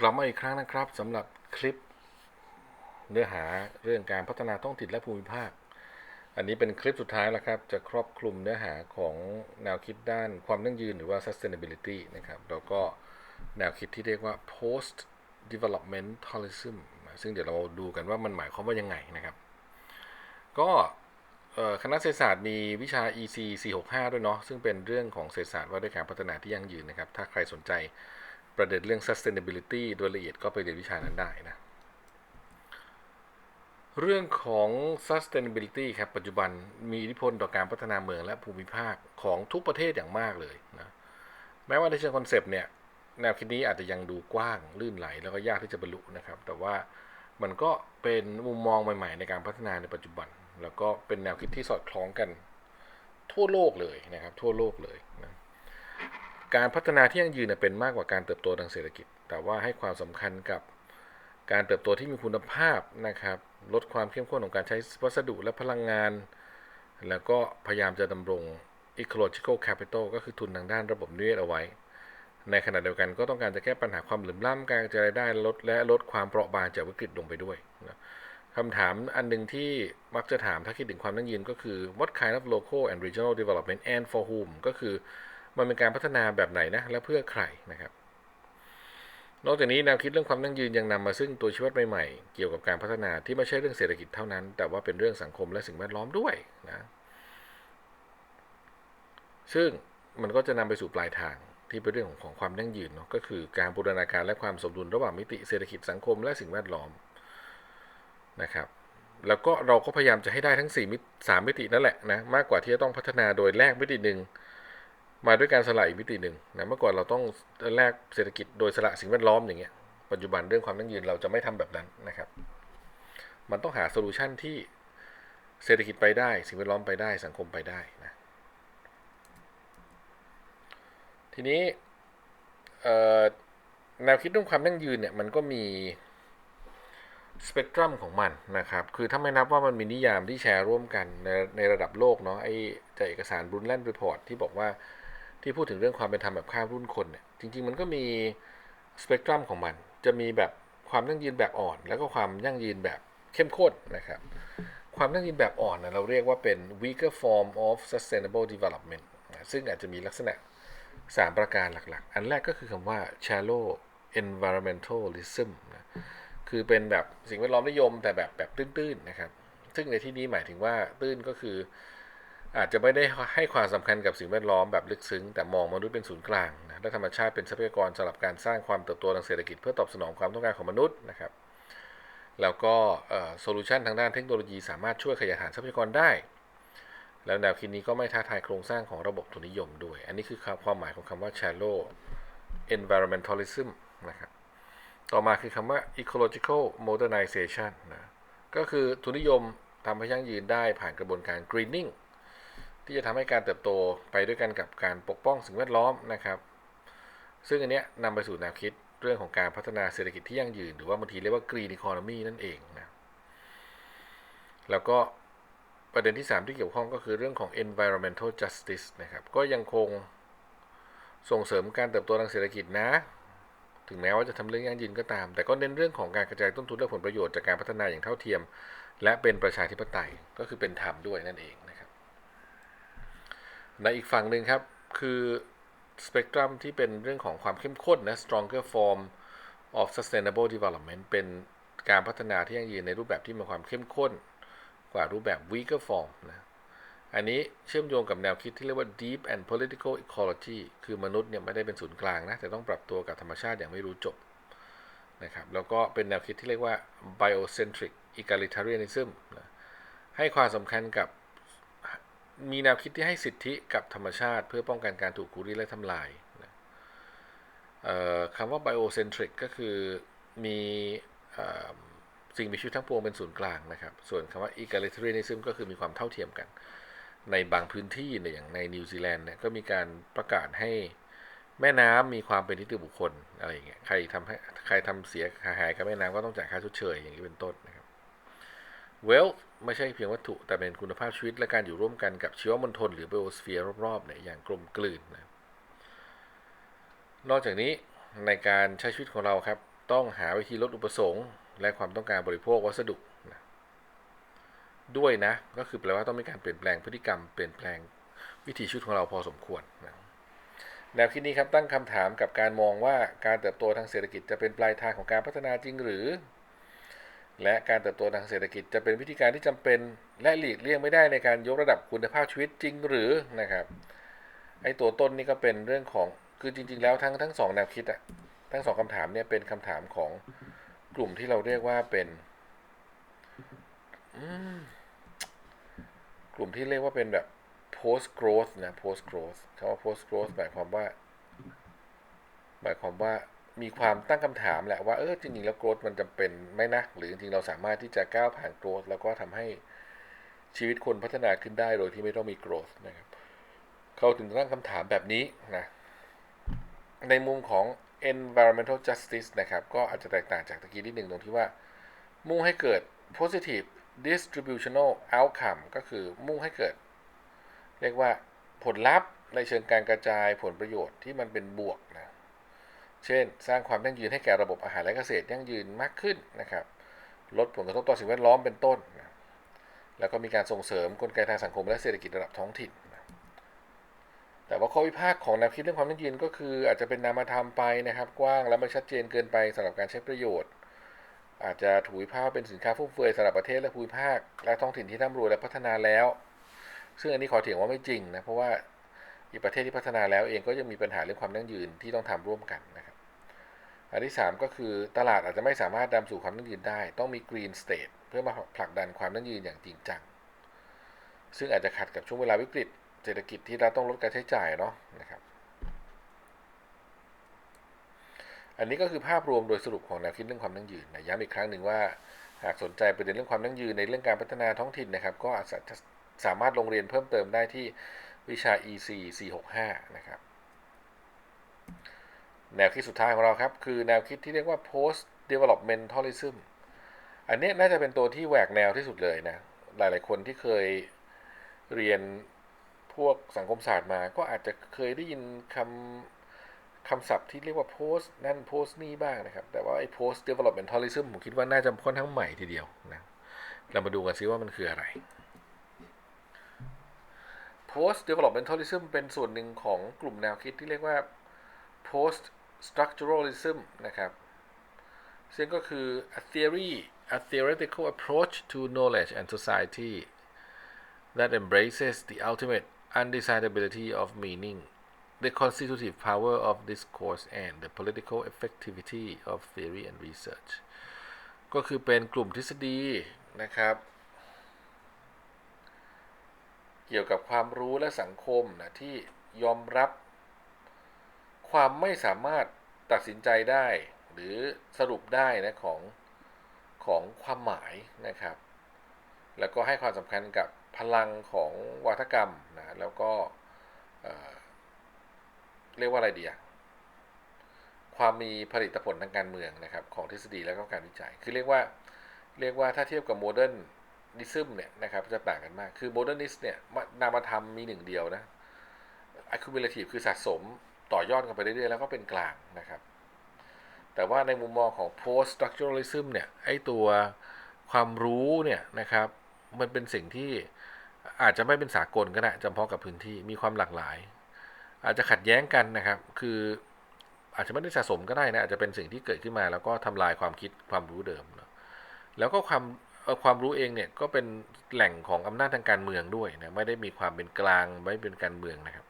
กลับมาอีกครั้งนะครับสำหรับคลิปเนื้อหาเรื่องการพัฒนาท้องถิ่นและภูมิภาค อันนี้เป็นคลิปสุดท้ายแล้วครับ จะครอบคลุมเนื้อหาของแนวคิดด้านความยั่งยืนหรือว่า sustainability นะครับแล้วก็แนวคิดที่เรียกว่า post developmentalism ซึ่งเดี๋ยวเราดูกันว่ามันหมายความว่ายังไงนะครับ ก็คณะเศรษฐศาสตร์มีวิชา EC 465 ด้วยเนาะซึ่งเป็นเรื่องของเศรษฐศาสตร์ว่าด้วยการพัฒนาที่ยั่งยืนนะครับ ถ้าใครสนใจ ประเด็นเรื่อง sustainability โดยละเอียดก็ไปเรียนวิชานั้นได้นะ เรื่องของ sustainability ครับปัจจุบันมีอิทธิพลต่อการพัฒนาเมืองและภูมิภาคของทุกประเทศอย่างมากเลยนะแม้ว่าในเชิงคอนเซปต์เนี่ยแนวคิดนี้อาจจะยังดูกว้างลื่นไหล แล้วก็ยากที่จะบรรลุนะครับ แต่ว่ามันก็เป็นมุมมองใหม่ ๆ ในการพัฒนาในปัจจุบัน แล้วก็เป็นแนวคิดที่สอดคล้องกันทั่วโลกเลยนะครับ ทั่วโลกเลยนะ การพัฒนาที่ยั่งยืนเป็นมากกว่าการเติบโตทางเศรษฐกิจ แต่ว่าให้ความสำคัญกับการเติบโตที่มีคุณภาพนะครับ ลดความเข้มข้นของการใช้วัสดุและพลังงาน แล้วก็พยายามจะดำรง ecological capital ก็คือทุนทางด้านระบบนิเวศเอาไว้ ในขณะเดียวกันก็ต้องการจะแก้ปัญหาความเหลื่อมล้ำการกระจายรายได้ลดและลดความเปราะบางจากวิกฤตลงไปด้วยนะคำถามอันหนึ่งที่มักจะถามถ้าคิดถึงความยั่งยืนก็คือ what kind of local and regional development and for whom ก็คือ มันเป็นการพัฒนาแบบไหนนะและเพื่อใครนะครับ นอกจากนี้แนวคิดเรื่องความยั่งยืนยังนำมาซึ่งตัวชี้วัดใหม่ๆเกี่ยวกับการพัฒนาที่ไม่ใช่เรื่องเศรษฐกิจเท่านั้น แต่ว่าเป็นเรื่องสังคมและสิ่งแวดล้อมด้วยนะซึ่งมันก็จะนำไปสู่ปลายทางที่เป็นเรื่องของของความยั่งยืนเนาะก็คือการบูรณาการและความสมดุลระหว่างมิติเศรษฐกิจสังคมและสิ่งแวดล้อมนะครับ แล้วก็เราก็พยายามจะให้ได้ทั้ง4มิติสามมิตินั่นแหละนะมากกว่าที่จะต้องพัฒนาโดยแลกมิติหนึ่ง มาด้วยการสละอีกมิติหนึ่งนะเมื่อก่อนเราต้องแลกเศรษฐกิจโดยสละสิ่งแวดล้อมอย่างเงี้ยปัจจุบันเรื่องความยั่งยืนเราจะไม่ทำแบบนั้นนะครับ มันต้องหาโซลูชันที่เศรษฐกิจไปได้ สิ่งแวดล้อมไปได้สังคมไปได้นะทีนี้แนวคิดเรื่องความยั่งยืนเนี่ยมันก็มีสเปกตรัมของมันนะครับ คือถ้าไม่นับว่ามันมีนิยามที่แชร์ร่วมกันในในระดับโลกเนาะ ไอ้จากเอกสารบรูนแลนด์รีพอร์ตที่บอกว่า ที่พูดถึงเรื่องความเป็นธรรมแบบข้ามรุ่นคนเนี่ยจริง ๆ มันก็มีสเปกตรัมของมัน จะมีแบบความยั่งยืนแบบอ่อน แล้วก็ความยั่งยืนแบบเข้มข้นนะครับ ความยั่งยืนแบบอ่อนนะเราเรียกว่าเป็น weaker form of sustainable development ซึ่งอาจจะมีลักษณะ 3 ประการหลักๆ อันแรกก็คือคำว่า shallow environmentalism นะคือเป็นแบบสิ่งแวดล้อมนิยมแต่แบบแบบตื้นๆนะครับ ซึ่งในที่นี้หมายถึงว่าตื้นก็คือ อาจจะไม่ได้ให้ความสำคัญกับสิ่งแวดล้อมแบบลึกซึ้ง แต่มองมนุษย์เป็นศูนย์กลางนะและธรรมชาติเป็นทรัพยากรสำหรับการสร้างความเติบโตทางเศรษฐกิจเพื่อตอบสนองความต้องการของมนุษย์นะครับ แล้วก็โซลูชันทางด้านเทคโนโลยีสามารถช่วยขยายฐานทรัพยากรได้ แล้วแนวคิดนี้ก็ไม่ท้าทายโครงสร้างของระบบทุนนิยมด้วย อันนี้คือความหมายของคำว่า shallow environmentalism นะครับต่อมาคือคำว่า ecological modernization นะก็คือทุนนิยมทำให้ยั่งยืนได้ผ่านกระบวนการ greening ที่จะทำให้การเติบโตไปด้วยกันกับการปกป้องสิ่งแวดล้อมนะครับ ซึ่งอันเนี้ยนำไปสู่แนวคิดเรื่องของการพัฒนาเศรษฐกิจที่ยั่งยืน หรือว่าบางทีเรียกว่า green economy นั่นเองนะแล้วก็ประเด็นที่ 3 ที่เกี่ยวข้องก็คือเรื่องของ environmental justice นะครับ ก็ยังคงส่งเสริมการเติบโตทางเศรษฐกิจนะ ถึงแม้ว่าจะทำเรื่องยั่งยืนก็ตาม แต่ก็เน้นเรื่องของการกระจายต้นทุนและผลประโยชน์จากการพัฒนาอย่างเท่าเทียม และเป็นประชาธิปไตยก็คือเป็นธรรมด้วยนั่นเอง ในอีกฝั่งหนึ่งครับ คือสเปกตรัมที่เป็นเรื่องของความเข้มข้นนะ stronger form of sustainable development เป็นการพัฒนาที่ยั่งยืนในรูปแบบที่มีความเข้มข้น กว่ารูปแบบ weaker form นะอันนี้เชื่อมโยงกับแนวคิดที่เรียกว่า deep and political ecology คือมนุษย์เนี่ยไม่ได้เป็นศูนย์กลางนะ แต่ต้องปรับตัวกับธรรมชาติอย่างไม่รู้จบนะครับ แล้วก็เป็นแนวคิดที่เรียกว่า biocentric egalitarianism นะให้ความสำคัญกับ มีแนวคิดที่ให้สิทธิกับธรรมชาติ เพื่อป้องกันการถูกคุริและทำลายนะคำว่า biocentric ก็คือมีสิ่งมีชีวิตทั้งปวงเป็นศูนย์กลางนะครับ ส่วนคำว่า egalitarianism ก็คือมีความเท่าเทียมกัน ในบางพื้นที่เนี่ยอย่างในนิวซีแลนด์เนี่ยก็มีการประกาศให้แม่น้ำมีความเป็นนิติบุคคลอะไรอย่างเงี้ย ใครทำให้ใครทำเสียหายกับแม่น้ำก็ต้องจ่ายค่าชดเชยอย่างนี้เป็นต้นนะครับ wealth ไม่ใช่เพียงวัตถุ แต่เป็นคุณภาพชีวิตและการอยู่ร่วมกันกับชีวมณฑลหรือ biosphere รอบๆเนี่ยอย่างกลมกลืนนะนอกจากนี้ในการใช้ชีวิตของเราครับ ต้องหาวิธีลดอุปสงค์ และความต้องการบริโภควัสดุนะด้วยนะ ก็คือแปลว่าต้องมีการเปลี่ยนแปลงพฤติกรรมเปลี่ยนแปลงวิถีชีวิตของเราพอสมควรนะแนวคิดนี้ครับตั้งคำถามกับการมองว่าการเติบโตทางเศรษฐกิจจะเป็นปลายทางของการพัฒนาจริงหรือ และการเติบโตทางเศรษฐกิจจะเป็นวิธีการที่จำเป็นและหลีกเลี่ยงไม่ได้ในการยกระดับคุณภาพชีวิตจริงหรือนะครับไอ้ตัวต้นนี่ก็เป็นเรื่องของคือจริง ๆ แล้วทั้งทั้งสองแนวคิดอะทั้งสองคำถามเนี่ยเป็นคำถามของกลุ่มที่เราเรียกว่าเป็นกลุ่มที่เรียกว่าเป็นแบบ post growth นะ post growth คำว่า post growth หมายความว่า หมายความว่า มีความตั้งคำถามแหละว่าเออจริงๆแล้ว growth มันจำเป็นไหมนะหรือจริงๆเราสามารถที่จะก้าวผ่าน growth แล้วก็ทำให้ชีวิตคนพัฒนาขึ้นได้โดยที่ไม่ต้องมี growth นะครับเขาถึงตั้งคำถามแบบนี้นะในมุมของ environmental justice นะครับ ก็อาจจะแตกต่างจากตะกี้นิดหนึ่งตรงที่ว่า มุ่งให้เกิด positive distributional outcome ก็คือมุ่งให้เกิด เรียกว่าผลลัพธ์ในเชิงการกระจายผลประโยชน์ที่มันเป็นบวกนะ เช่น สร้างความยั่งยืนให้แก่ระบบอาหารและเกษตรยั่งยืนมากขึ้นนะครับ ลดผลกระทบต่อสิ่งแวดล้อมเป็นต้นนะแล้วก็มีการส่งเสริมกลไกทางสังคมและเศรษฐกิจระดับท้องถิ่นนะแต่ว่าข้อวิพากษ์ของแนวคิดเรื่องความยั่งยืนก็คือ อาจจะเป็นนามธรรมไปนะครับ กว้างและไม่ชัดเจนเกินไปสำหรับการใช้ประโยชน์ อาจจะถูกวิพากษ์เป็นสินค้าฟุ่มเฟือยสำหรับประเทศและภูมิภาค และท้องถิ่นที่ร่ำรวยและพัฒนาแล้ว ซึ่งอันนี้ขอเถียงว่าไม่จริงนะเพราะว่าอีกประเทศที่พัฒนาแล้วเองก็ยังมีปัญหาเรื่องความยั่งยืนที่ต้องทำร่วมกันนะครับ อันที่ 3 ก็คือตลาดอาจจะไม่สามารถนำสู่ความยั่งยืนได้ ต้องมี green state เพื่อมาผลักดันความยั่งยืนอย่างจริงจัง ซึ่งอาจจะขัดกับช่วงเวลาวิกฤต เศรษฐกิจที่เราต้องลดการใช้จ่ายเนาะนะครับ อันนี้ก็คือภาพรวมโดยสรุปของแนวคิดเรื่องความยั่งยืนนะย้ำอีกครั้งหนึ่งว่าหากสนใจประเด็นเรื่องความยั่งยืนในเรื่องการพัฒนาท้องถิ่นนะครับ ก็อาจจะสามารถลงเรียนเพิ่มเติมได้ที่วิชา EC 465 นะครับ แนวคิดสุดท้ายของเราครับ คือแนวคิดที่เรียกว่า post developmentalism อันนี้น่าจะเป็นตัวที่แหวกแนวที่สุดเลยนะ หลายๆคนที่เคยเรียนพวกสังคมศาสตร์มา ก็อาจจะเคยได้ยินคำคำศัพท์ที่เรียกว่า post นั่น post นี่บ้างนะครับ แต่ว่าไอ้ post developmentalism ผมคิดว่าน่าจะค่อนข้างใหม่ทีเดียวนะ เรามาดูกันซิว่ามันคืออะไร post developmentalism เป็นส่วนหนึ่งของกลุ่มแนวคิดที่เรียกว่า post structuralism นะครับ ซึ่งก็คือ a theory a theoretical approach to knowledge and society that embraces the ultimate undesirability of meaning the constitutive power of discourse and the political effectivity of theory and research ก็คือเป็นกลุ่มทฤษฎีนะครับ เกี่ยวกับความรู้และสังคมนะที่ยอมรับ ความไม่สามารถตัดสินใจได้ หรือสรุปได้นะของของความหมายนะครับ แล้วก็ให้ความสำคัญกับพลังของวัฒกรรมนะแล้วก็เเรียกว่าอะไรดีอะความมีผลิตผลทางการเมืองนะครับ ของทฤษฎีและก็การวิจัย คือเรียกว่าเรียกว่าถ้าเทียบกับโมเดิร์นนิซึมเนี่ยนะครับจะต่างกันมาก คือโมเดิร์นิสเนี่ยนามธรรมมีหนึ่งเดียวนะ accumulative คือสะสม ต่อยอดกันไปเรื่อยๆแล้วก็เป็นกลางนะครับ แต่ว่าในมุมมองของ post structuralism เนี่ยไอตัวความรู้เนี่ยนะครับมันเป็นสิ่งที่อาจจะไม่เป็นสากลก็ได้จำเพาะกับพื้นที่มีความหลากหลาย อาจจะขัดแย้งกันนะครับ คืออาจจะไม่ได้สะสมก็ได้นะอาจจะเป็นสิ่งที่เกิดขึ้นมา แล้วก็ทำลายความคิดความรู้เดิมนะแล้วก็ความความรู้เองเนี่ยก็เป็นแหล่งของอำนาจทางการเมืองด้วยนะไม่ได้มีความเป็นกลางไม่เป็นการเมืองนะครับ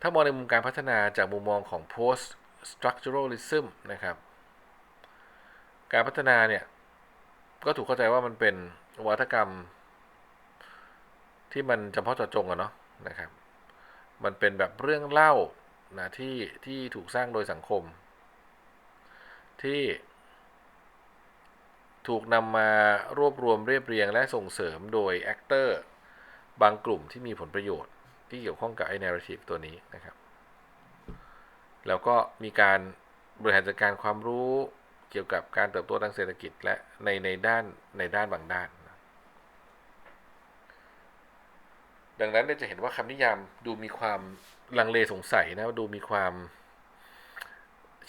ถ้ามองในมุมการพัฒนาจากมุมมองของ post structuralism นะครับ การพัฒนาเนี่ย ก็ถูกเข้าใจว่ามันเป็นวัฒกรรม ที่มันจำเพาะเจาะจงอะเนาะนะครับ มันเป็นแบบเรื่องเล่านะที่ที่ถูกสร้างโดยสังคม ที่ถูกนำมารวบรวมเรียบเรียงและส่งเสริมโดยแอคเตอร์บางกลุ่มที่มีผลประโยชน์ ที่เกี่ยวข้องกับไอ้ narrative ตัวนี้นะครับ แล้วก็มีการบริหารจัดการความรู้เกี่ยวกับการเติบโตทางเศรษฐกิจและในในด้านในด้านบางด้าน ดังนั้นจะเห็นว่าคำนิยามดูมีความลังเลสงสัยนะดูมีความ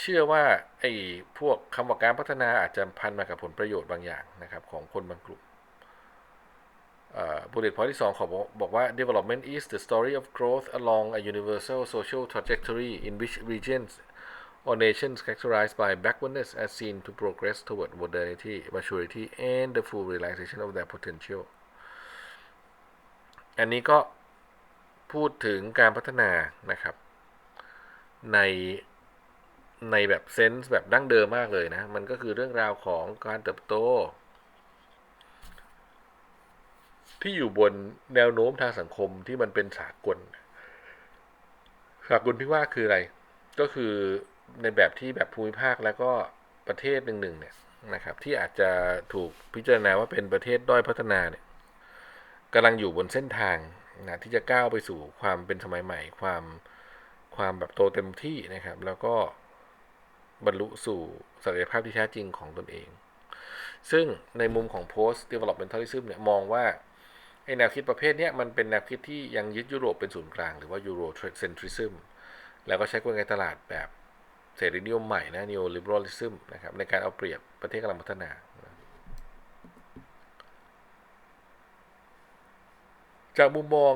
เชชื่อว่าไอ้พวกคำว่าการพัฒนาอาจจะพันมากับผลประโยชน์บางอย่างนะครับ ของคนบางกลุ่ม บุลเลตพอยที่สองขอบอกบอกว่า development is the story of growth along a universal social trajectory in which regions or nations characterized by backwardness are seen to progress toward modernity, maturity, and the full realization of their potential. อันนี้ก็พูดถึงการพัฒนานะครับ ในในแบบเซนส์แบบดั้งเดิมมากเลยนะ มันก็คือเรื่องราวของการเติบโต ที่อยู่บนแนวโน้มทางสังคมที่มันเป็นสากล สากลที่ว่าคืออะไร ก็คือในแบบที่แบบภูมิภาคแล้วก็ประเทศหนึ่งๆเนี่ยนะครับ ที่อาจจะถูกพิจารณาว่าเป็นประเทศด้อยพัฒนาเนี่ยกำลังอยู่บนเส้นทางนะที่จะก้าวไปสู่ความเป็นสมัยใหม่ ความความแบบโตเต็มที่นะครับ แล้วก็บรรลุสู่ศักยภาพที่แท้จริงของตนเอง ซึ่งในมุมของ post developmentalism เนี่ยมองว่า ไอแนวคิดประเภทนี้มันเป็นแนวคิดที่ยังยึดยุโรปเป็นศูนย์กลาง หรือว่า Eurocentrism แล้วก็ใช้กลไกตลาดแบบเสรีนิยมใหม่นะ neoliberalism นะครับในการเอาเปรียบประเทศกำลังพัฒนา จากมุมมอง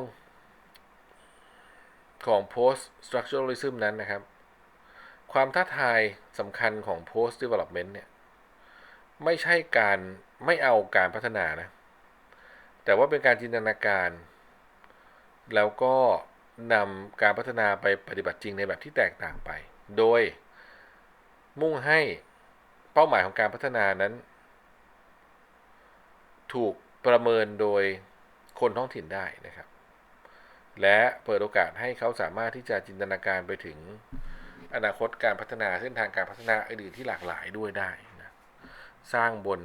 ของ post structuralism นั้นนะครับ ความท้าทายสำคัญของ post development เนี่ย ไม่ใช่การไม่เอาการพัฒนานะ แต่ว่าเป็นการจินตนาการ แล้วก็นำการพัฒนาไปปฏิบัติจริงในแบบที่แตกต่างไป โดยมุ่งให้เป้าหมายของการพัฒนานั้น ถูกประเมินโดยคนท้องถิ่นได้นะครับ และเปิดโอกาสให้เขาสามารถที่จะจินตนาการไปถึงอนาคตการพัฒนาเส้นทางการพัฒนาอื่นๆที่หลากหลายด้วยได้นะสร้างบน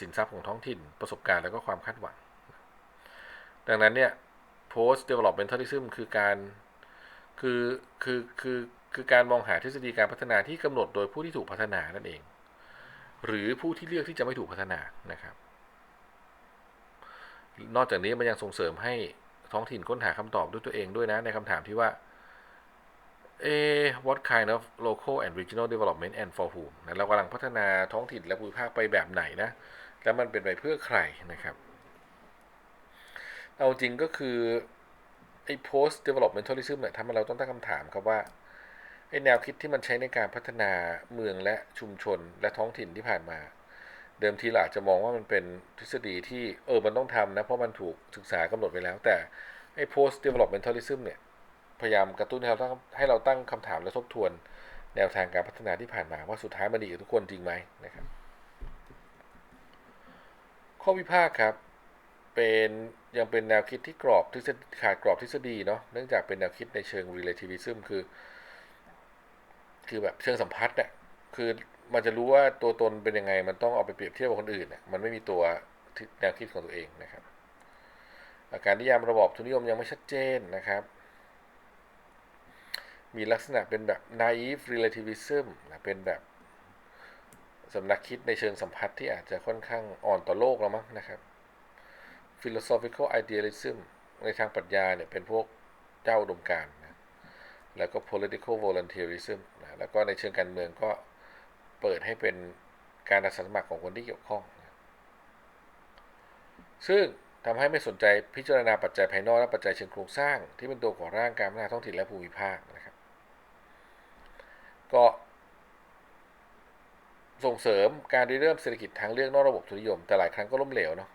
สินทรัพย์ของท้องถิ่น ประสบการณ์แล้วก็ความคาดหวัง ดังนั้นเนี่ย post developmentalism คือการคือคือคือคือการมองหาทฤษฎีการพัฒนาที่กำหนดโดยผู้ที่ถูกพัฒนานั่นเอง หรือผู้ที่เลือกที่จะไม่ถูกพัฒนานะครับ นอกจากนี้มันยังส่งเสริมให้ท้องถิ่นค้นหาคำตอบด้วยตัวเองด้วยนะในคำถามที่ว่า เอ what kind of local and regional development and for whom นะเรากำลังพัฒนาท้องถิ่นและภูมิภาคไปแบบไหนนะ แล้วมันเป็นไปเพื่อใครนะครับ เอาจริงก็คือไอ้ post developmentalism เนี่ยทำให้เราต้องตั้งคำถามครับว่าไอ้แนวคิดที่มันใช้ในการพัฒนาเมืองและชุมชนและท้องถิ่นที่ผ่านมา เดิมทีเราอาจจะมองว่ามันเป็นทฤษฎีที่เออมันต้องทำนะ เพราะมันถูกศึกษากำหนดไปแล้ว แต่ไอ้ post developmentalism เนี่ย พยายามกระตุ้นให้เราตั้งให้เราตั้งคำถามและทบทวนแนวทางการพัฒนาที่ผ่านมาว่าสุดท้ายมันดีกับทุกคนจริงไหมนะครับ ข้อวิพากษ์ครับ เป็นยังเป็นแนวคิดที่กรอบทฤษฎีขาดกรอบทฤษฎีเนาะเนื่องจากเป็นแนวคิดในเชิง relativism คือ คือแบบเชิงสัมพัทธ์เนี่ยคือมันจะรู้ว่าตัวตนเป็นยังไง มันต้องเอาไปเปรียบเทียบกับคนอื่นเนี่ยมันไม่มีตัวแนวคิดของตัวเองนะครับ อาการนิยามระบอบทุนนิยมยังไม่ชัดเจนนะครับ มีลักษณะเป็นแบบ naive relativism นะเป็นแบบสำนักคิดในเชิงสัมพัทธ์ที่อาจจะค่อนข้างอ่อนต่อโลกแล้วมั้งนะครับ philosophical idealism ในทางปรัชญาเนี่ยเป็นพวกเจ้าอุดมการนะแล้วก็ political volunteerism นะแล้วก็ในเชิงการเมืองก็เปิดให้เป็นการอาสาสมัครของคนที่เกี่ยวข้องนะซึ่งทำให้ไม่สนใจพิจารณาปัจจัยภายนอกและปัจจัยเชิงโครงสร้าง ที่เป็นตัวก่อร่างการพัฒนาท้องถิ่นและภูมิภาคนะครับ ก็ส่งเสริมการริเริ่มเศรษฐกิจทางเลือกนอกระบบทุนนิยม แต่หลายครั้งก็ล้มเหลวเนาะ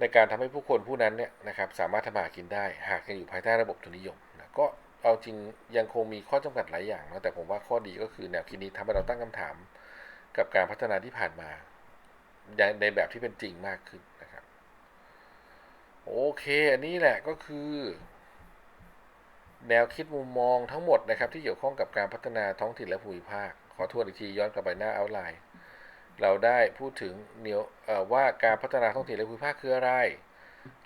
ในการทำให้ผู้คนผู้นั้นเนี่ยนะครับสามารถทำมากินได้ หากยังอยู่ภายใต้ระบบทุนนิยมนะก็เอาจริงยังคงมีข้อจำกัดหลายอย่างนะแต่ผมว่าข้อดีก็คือแนวคิดนี้ทำให้เราตั้งคำถาม กับการพัฒนาที่ผ่านมาในแบบที่เป็นจริงมากขึ้นนะครับ โอเค อันนี้แหละก็คือ แนวคิดมุมมองทั้งหมดนะครับที่เกี่ยวข้องกับการพัฒนาท้องถิ่นและภูมิภาค ขอทวนอีกทีย้อนกลับไปหน้าเอาไลน์เราได้พูดถึงเนียวว่าการพัฒนาท้องถิ่นและภูมิภาคคืออะไร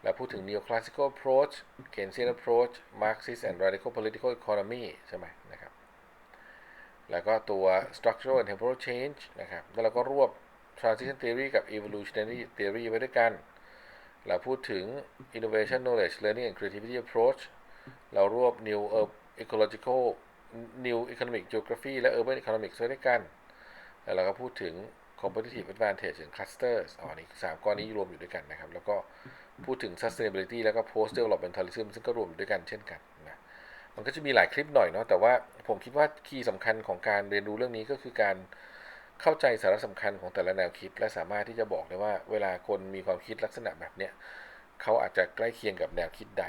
เราพูดถึง neoclassical approach Keynesian approach Marxist and radical political economy ใช่ไหมนะครับ แล้วก็ตัว structural and temporal change นะครับ แล้วเราก็รวบ transition theory กับ evolutionary theory ไว้ด้วยกัน เราพูดถึง innovation knowledge learning and creativity approach เรารวบ new ecological New Economic Geography และ Urban Economics ด้วยกัน แล้วเราก็พูดถึง competitive advantage ถึง clusters อ๋อนี่สามก้อนนี้รวมอยู่ด้วยกันนะครับ แล้วก็พูดถึง sustainability แล้วก็ post developmentalism ซึ่งก็รวมอยู่ด้วยกันเช่นกันนะ มันก็จะมีหลายคลิปหน่อยเนาะ แต่ว่าผมคิดว่าคีย์สำคัญของการเรียนรู้เรื่องนี้ก็คือการเข้าใจสาระสำคัญของแต่ละแนวคิด และสามารถที่จะบอกได้ว่าเวลาคนมีความคิดลักษณะแบบเนี้ยเขาอาจจะใกล้เคียงกับแนวคิดใด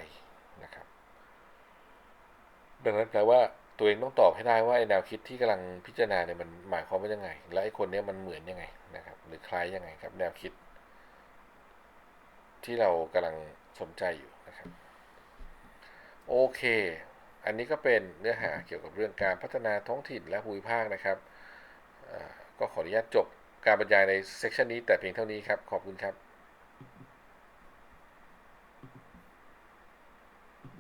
ดังนั้นแปลว่าตัวเองต้องตอบให้ได้ว่าไอแนวคิดที่กำลังพิจารณาเนี่ยมันหมายความว่ายังไง และไอ้คนเนี้ยมันเหมือนยังไงนะครับ หรือคล้ายยังไงครับ แนวคิด ที่เรากำลังสนใจอยู่นะครับ โอเค อันนี้ก็เป็นเนื้อหาเกี่ยวกับเรื่องการพัฒนาท้องถิ่นและภูมิภาคนะครับก็ขออนุญาตจบการบรรยายในเซสชันนี้แต่เพียงเท่านี้ครับ ขอบคุณครับ